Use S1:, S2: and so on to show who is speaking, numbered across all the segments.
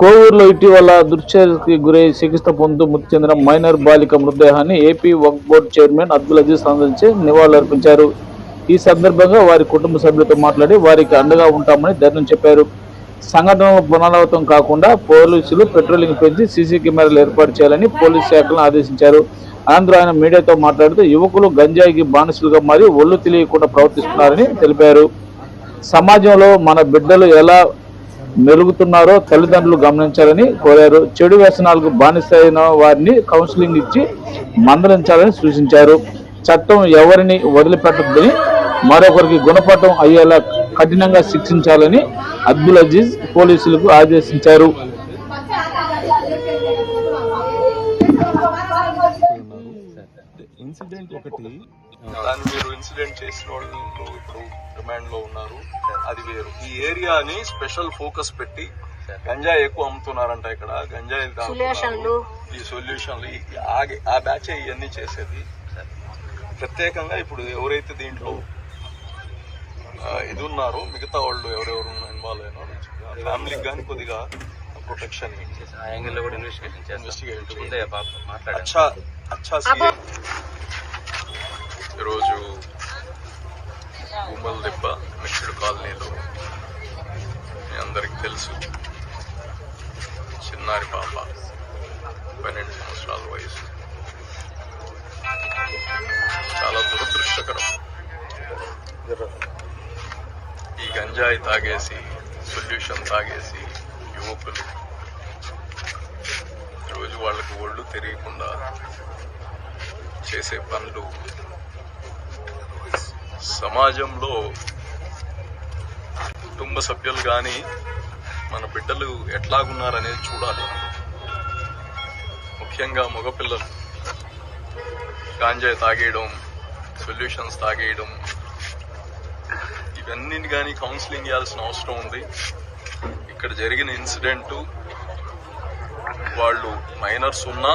S1: కోవూరులో ఇటీవల దుశ్చర్యకి గురై చికిత్స పొందుతూ మృతి చెందిన మైనర్ బాలిక మృతదేహాన్ని AP Waqf board chairman Abdul Aziz సందర్శించి నివాళులర్పించారు. ఈ సందర్భంగా వారి కుటుంబ సభ్యులతో మాట్లాడి వారికి అండగా ఉంటామని ధైర్యం చెప్పారు. సంఘటన పునరావృతం కాకుండా పోలీసులు పెట్రోలింగ్ పెంచి సీసీ కెమెరాలు ఏర్పాటు చేయాలని పోలీస్ శాఖలను ఆదేశించారు. అనంతరం ఆయన మీడియాతో మాట్లాడుతూ యువకులు గంజాయికి బానిసలుగా మారి ఒళ్ళు తెలియకుండా ప్రవర్తిస్తున్నారని తెలిపారు. సమాజంలో మన బిడ్డలు ఎలా మెరుగుతున్నారో తల్లిదండ్రులు గమనించాలని కోరారు. చెడు వ్యసనాలకు బానిసైన వారిని కౌన్సిలింగ్ ఇచ్చి మందలించాలని సూచించారు. చట్టం ఎవరిని వదిలిపెట్టద్దని మరొకరికి గుణపాఠం అయ్యేలా కఠినంగా శిక్షించాలని అబ్దుల్ అజీజ్ పోలీసులకు ఆదేశించారు.
S2: ఇన్సిడెంట్ ఒకటి
S3: దాన్ని మీరు ఇన్సిడెంట్ చేసిన వాళ్ళు ఇప్పుడు రిమాండ్లో ఉన్నారు. అది వేరు. ఈ ఏరియాని స్పెషల్ ఫోకస్ పెట్టి గంజాయి ఎక్కువ అమ్ముతున్నారంట ఇక్కడ. గంజాయి. ఈ సొల్యూషన్లు ఈ- ఆ- బ్యాచ్ ఇవన్నీ చేసేది. ప్రత్యేకంగా ఇప్పుడు ఎవరైతే దీంట్లో ఇది ఉన్నారో మిగతా వాళ్ళు ఎవరెవరు ఇన్వాల్వ్ అయినారో ఫ్యామిలీకి కానీ కొద్దిగా ప్రొటెక్షన్
S4: ఆ కూడా ఇన్వెస్టిగేషన్ చేస్తాం.
S3: ఇన్వెస్టిగేట్ అచ్చా అచ్చా ఈరోజు గుమ్మల దెబ్బ మిక్స్డ్ కాలనీలో మీ అందరికి తెలుసు. చిన్నారి పాప పన్నెండు సంవత్సరాల వయసు. చాలా దురదృష్టకరం. ఈ గంజాయి తాగేసి సొల్యూషన్ తాగేసి యువకులు రోజు వాళ్ళకి ఒళ్ళు తెలియకుండా చేసే పనులు సమాజంలో కుటుంబ సభ్యులు కానీ మన బిడ్డలు ఎట్లాగున్నారనేది చూడాలి. ముఖ్యంగా మగపిల్లలు. గాంజాయి తాగేయడం సొల్యూషన్స్ తాగేయడం ఇవన్నీ కానీ కౌన్సిలింగ్ చేయాల్సిన అవసరం ఉంది. ఇక్కడ జరిగిన ఇన్సిడెంట్ వాళ్ళు మైనర్స్ ఉన్నా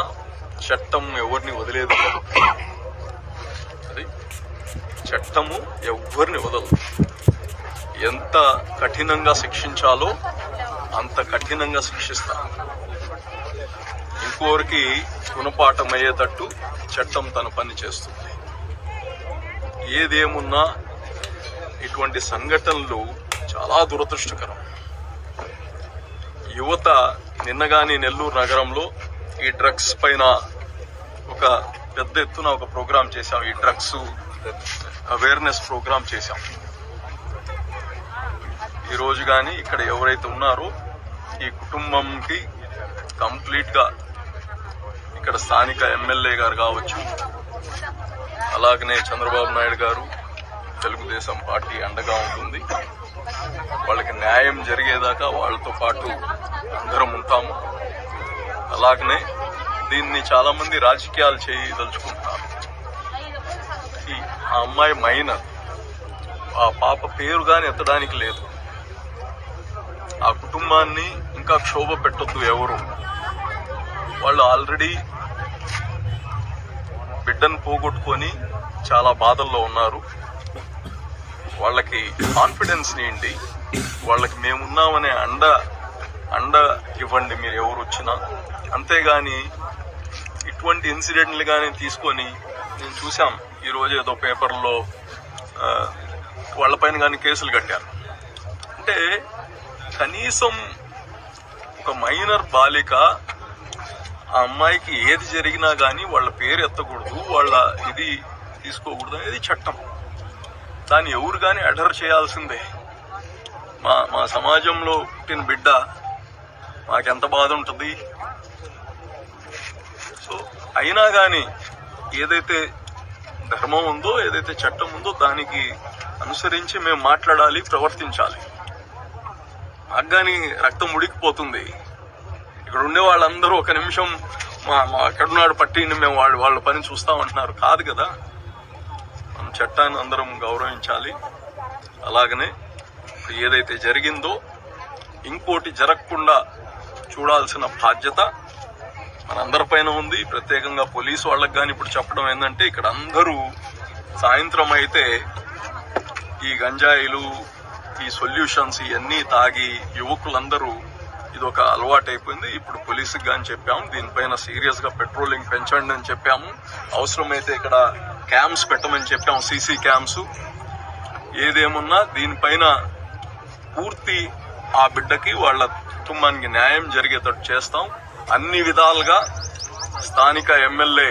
S3: చట్టం ఎవరిని వదిలేదు చట్టము ఎవ్వరిని వదలదు. ఎంత కఠినంగా శిక్షించాలో అంత కఠినంగా శిక్షిస్తా ఇంకోరికి గుణపాఠం అయ్యేటట్టు చట్టం తన పని చేస్తుంది. ఏదేమున్నా ఇటువంటి సంఘటనలు చాలా దురదృష్టకరం. యువత నిన్నగాని నెల్లూరు నగరంలో ఈ డ్రగ్స్ పైన ఒక పెద్ద ఎత్తున ఒక ప్రోగ్రాం చేశాం. ఈ డ్రగ్స్ అవేర్నెస్ ప్రోగ్రామ్ చేశాం. ఈ రోజు కానీ ఇక్కడ ఎవరైతే ఉన్నారో ఈ కుటుంబంకి కంప్లీట్గా ఇక్కడ స్థానిక ఎమ్మెల్యే గారు కావచ్చు అలాగనే చంద్రబాబు నాయుడు గారు తెలుగుదేశం పార్టీ అండగా ఉంటుంది. వాళ్ళకి న్యాయం జరిగేదాకా వాళ్ళతో పాటు అందరం ఉంటాము. అలాగనే దీన్ని చాలా మంది రాజకీయాలు చేయదలుచుకుంటున్నారు. ఆ అమ్మాయి మైనర్ ఆ పాప పేరు కానీ ఎత్తడానికి లేదు. ఆ కుటుంబాన్ని ఇంకా క్షోభ పెట్టొద్దు ఎవరు. వాళ్ళు ఆల్రెడీ బిడ్డను పోగొట్టుకొని చాలా బాధల్లో ఉన్నారు. వాళ్ళకి కాన్ఫిడెన్స్ ఏంటి? వాళ్ళకి మేమున్నామనే అండ అండ ఇవ్వండి మీరు ఎవరు వచ్చినా. అంతేగాని ఇటువంటి ఇన్సిడెంట్లు కానీ తీసుకొని నేను చూసాం ఈరోజు ఏదో పేపర్లో వాళ్ళపైన కానీ కేసులు కట్టారు. అంటే కనీసం ఒక మైనర్ బాలిక ఆ అమ్మాయికి ఏది జరిగినా కానీ వాళ్ళ పేరు ఎత్తకూడదు వాళ్ళ ఇది తీసుకోకూడదు అనేది చట్టం. దాన్ని ఎవరు కానీ అడర్ చేయాల్సిందే. మా మా సమాజంలో పుట్టిన బిడ్డ మాకెంత బాధ ఉంటుంది? సో అయినా కానీ ఏదైతే ధర్మం ఉందో ఏదైతే చట్టం ఉందో దానికి అనుసరించి మేము మాట్లాడాలి ప్రవర్తించాలి. మాకు కానీ రక్తం ఉడికిపోతుంది. ఇక్కడ ఉండే వాళ్ళందరూ ఒక నిమిషం మా మా ఎక్కడున్నాడు పట్టిని మేము వాళ్ళు వాళ్ళ పని చూస్తామంటున్నారు కాదు కదా. మనం చట్టాన్ని అందరం గౌరవించాలి. అలాగనే ఏదైతే జరిగిందో ఇంకోటి జరగకుండా చూడాల్సిన బాధ్యత మనందరిపైన ఉంది. ప్రత్యేకంగా పోలీసు వాళ్ళకి కానీ ఇప్పుడు చెప్పడం ఏంటంటే ఇక్కడ అందరూ సాయంత్రం అయితే ఈ గంజాయిలు ఈ సొల్యూషన్స్ ఇవన్నీ తాగి యువకులందరూ ఇది ఒక అలవాటు అయిపోయింది ఇప్పుడు పోలీసుకి కానీ చెప్పాము దీనిపైన సీరియస్గా పెట్రోలింగ్ పెంచండి అని చెప్పాము. అవసరమైతే ఇక్కడ క్యాంప్స్ పెట్టమని చెప్పాము సీసీ క్యాంప్స్. ఏదేమున్నా దీనిపైన పూర్తి ఆ బిడ్డకి వాళ్ళ కుటుంబానికి న్యాయం జరిగేటట్టు చేస్తాం. అన్ని విధాలుగా స్థానిక ఎమ్మెల్యే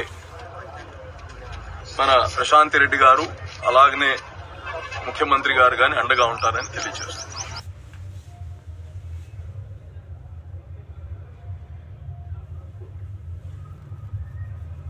S3: మన ప్రశాంతి రెడ్డి గారు అలాగనే ముఖ్యమంత్రి గారు కానీ అండగా ఉంటారని తెలియజేస్తున్నారు